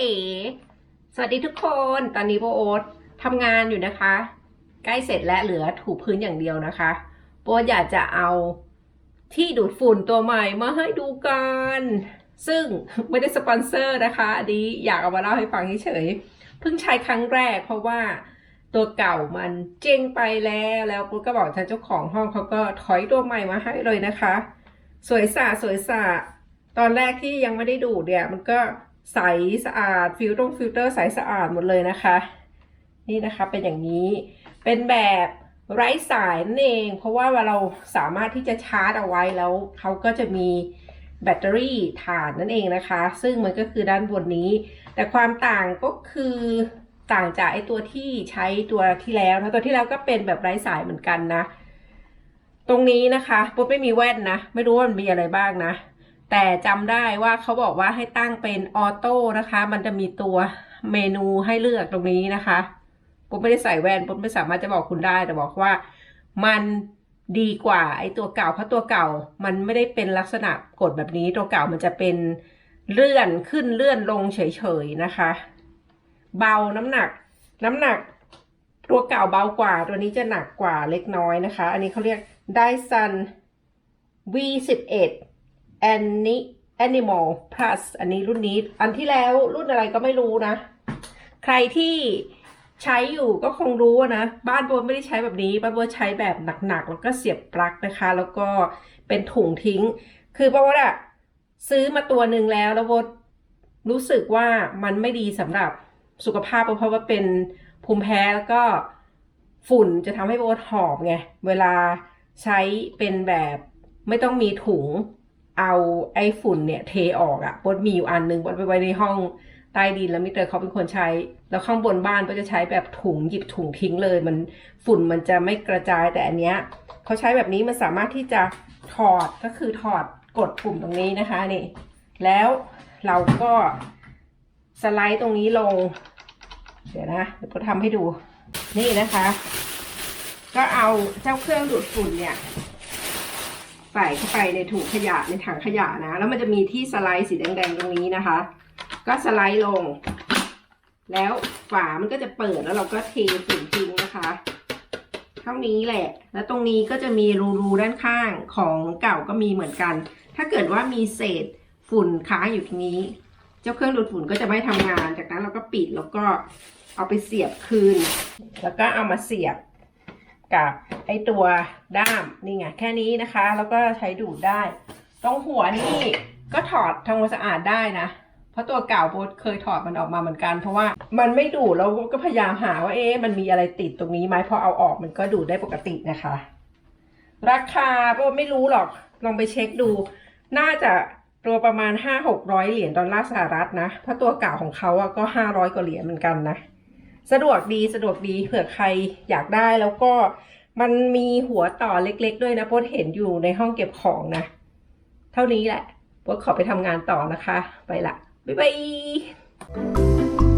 เอ๋ สวัสดีทุกคน ตอนนี้โบโอ๊ตทำงานอยู่นะคะ ใกล้เสร็จแล้วเหลือถูพื้นอย่างเดียวนะคะโบอยากจะเอาที่ดูดฝุ่นตัวใหม่มาให้ดูกัน ซึ่งไม่ได้สปอนเซอร์นะคะอันนี้อยากเอามาเล่าให้ฟังเฉยๆเพิ่งใช้ครั้งแรกเพราะว่าตัวเก่ามันเจ๊งไปแล้วแล้วปุ๊ก็บอกทางเจ้าของห้องเขาก็ถอยตัวใหม่มาให้เลยนะคะ สวยสะสวยสะตอนแรกที่ยังไม่ได้ดูดเนี่ยมันก็ ใสสะอาดฟิลตรงฟิลเตอร์ใสสะอาดหมดเลยนะคะ นี่นะคะเป็นอย่างนี้เป็นแบบไร้สายนั่นเอง เพราะว่าเราสามารถที่จะชาร์จเอาไว้แล้วเขาก็จะมีแบตเตอรี่ถ่านนั่นเองนะคะ ซึ่งมันก็คือด้านบนนี้ แต่ความต่างก็คือต่างจากไอตัวที่ใช้ตัวที่แล้วนะตัวที่แล้วก็เป็นแบบไร้สายเหมือนกันนะ ตรงนี้นะคะปุ๊บไม่มีแว่นนะ ไม่รู้ว่ามันมีอะไรบ้างนะ แต่จำได้ว่าเขาบอกว่าให้ตั้งเป็นออโต้นะคะ มันจะมีตัวเมนูให้เลือกตรงนี้นะคะปุ๊บไม่ได้ใส่แว่นปุ๊บไม่สามารถจะบอกคุณได้แต่บอกว่ามันดีกว่าไอ้ตัวเก่าเพราะตัวเก่ามันไม่ได้เป็นลักษณะกดแบบนี้ตัวเก่ามันจะเป็นเลื่อนขึ้นเลื่อนลงเฉยๆนะคะ เบาน้ำหนัก น้ำหนัก ตัวเก่าเบากว่า ตัวนี้จะหนักกว่าเล็กน้อยนะคะ อันนี้เขาเรียก Dyson V11 Ani Animal Plus อันนี้รุ่นนี้ อันที่แล้วรุ่นอะไรก็ไม่รู้นะ ใครที่ใช้อยู่ก็คงรู้นะ บ้านโบไม่ได้ใช้แบบนี้ บ้านโบใช้แบบหนักๆ แล้วก็เสียบปลั๊กนะคะ แล้วก็เป็นถุงทิ้ง คือเพราะว่าอะซื้อมาตัวหนึ่งแล้วแล้วบรู้สึกว่ามันไม่ดีสำหรับสุขภาพเพราะว่าเป็นภูมิแพ้แล้วก็ฝุ่นจะทำให้โบหอบไง เวลาใช้เป็นแบบไม่ต้องมีถุง เอาไอ้ฝุ่นเนี่ยเทออกอะบดมีอยู่อันหนึงบดไปไว้ในห้องใต้ดินแล้วมิเตอร์เขาเป็นคนใช้ แล้วข้างบนบ้านก็จะใช้แบบถุงหยิบถุงทิ้งเลย มันฝุ่นมันจะไม่กระจายแต่อันเนี้ยเขาใช้แบบนี้มันสามารถที่จะถอดก็คือถอดกดปุ่มตรงนี้นะคะนี่ แล้วเราก็สไลด์ตรงนี้ลง เดี๋ยวนะเดี๋ยวผมทำให้ดูนี่นะคะ ก็เอาเจ้าเครื่องดูดฝุ่นเนี่ย ใส่เข้าไปในถุงขยะในถังขยะนะ แล้วมันจะมีที่สไลด์สีแดงๆตรงนี้นะคะ ก็สไลด์ลง แล้วฝามันก็จะเปิดแล้วเราก็เทฝุ่นทิ้งนะคะ เท่านี้แหละ แล้วตรงนี้ก็จะมีรูๆด้านข้างของเก่าก็มีเหมือนกัน ถ้าเกิดว่ามีเศษฝุ่นค้างอยู่ตรงนี้ เจ้าเครื่องดูดฝุ่นก็จะไม่ทำงาน จากนั้นเราก็ปิดแล้วก็เอาไปเสียบคืน แล้วก็เอามาเสียบ กับไอตัวด้ามนี่ไงแค่นี้นะคะ แล้วก็ใช้ดูดได้ ตรงหัวนี่ก็ถอดทำความสะอาดได้นะ เพราะตัวเก่าโบทเคยถอดมันออกมาเหมือนกัน เพราะว่ามันไม่ดูดแล้วก็พยายามหาว่าเอ๊ะมันมีอะไรติดตรงนี้ไหมพอเอาออกมันก็ดูดได้ปกตินะคะ ราคาโบไม่รู้หรอกลองไปเช็คดู น่าจะตัวประมาณห้าหกร้อยเหรียญดอลลาร์สหรัฐนะ เพราะตัวเก่าของเขาอะก็ห้าร้อยกว่าเหรียญเหมือนกันนะ สะดวกดีสะดวกดีเผื่อใครอยากได้แล้วก็มันมีหัวต่อเล็กๆด้วยนะโป๊ดเห็นอยู่ในห้องเก็บของนะ เท่านี้แหละโป๊ดขอไปทำงานต่อนะคะ ไปละ บ๊ายบาย